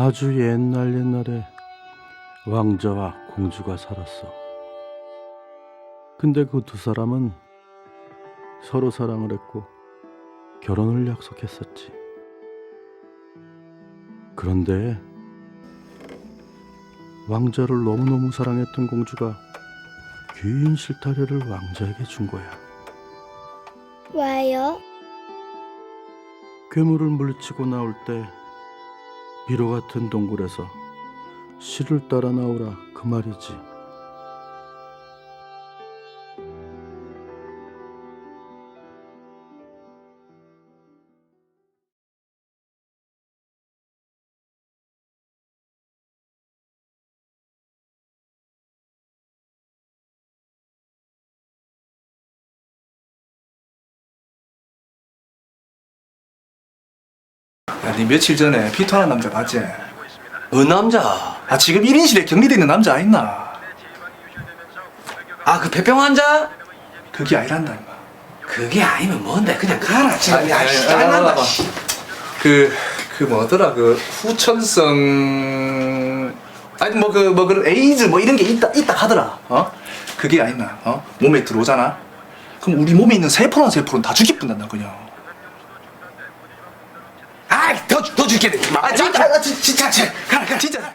아주 옛날 옛날에 왕자와 공주가 살았어. 근데 그 두 사람은 서로 사랑을 했고 결혼을 약속했었지. 그런데 왕자를 너무너무 사랑했던 공주가 긴 실타래를 왕자에게 준 거야. 왜요? 괴물을 물리치고 나올 때 비로 같은 동굴에서 실을 따라 나오라 그 말이지. 야, 니 며칠 전에 피토하는 남자 봤지? 어 남자 아, 지금 1인실에 격리돼 있는 남자 아 있나? 아 그 폐병 환자? 그게 아니란다, 임마. 그게 아니면 뭔데 그냥 가라 지금 야 씨, 짜증난다 씨. 그, 그 뭐더라, 그 후천성. 아니, 뭐, 그, 뭐, 그런 에이즈 뭐 이런 게 있다, 있다 하더라. 어? 그게 아니나, 어? 몸에 들어오잖아? 그럼 우리 몸에 있는 세포랑 세포는 다 죽이뿐단다, 그냥. 아이 더더 줄게 아 진짜 아, 진- 진짜, 진짜. 가라, 가라, 진짜.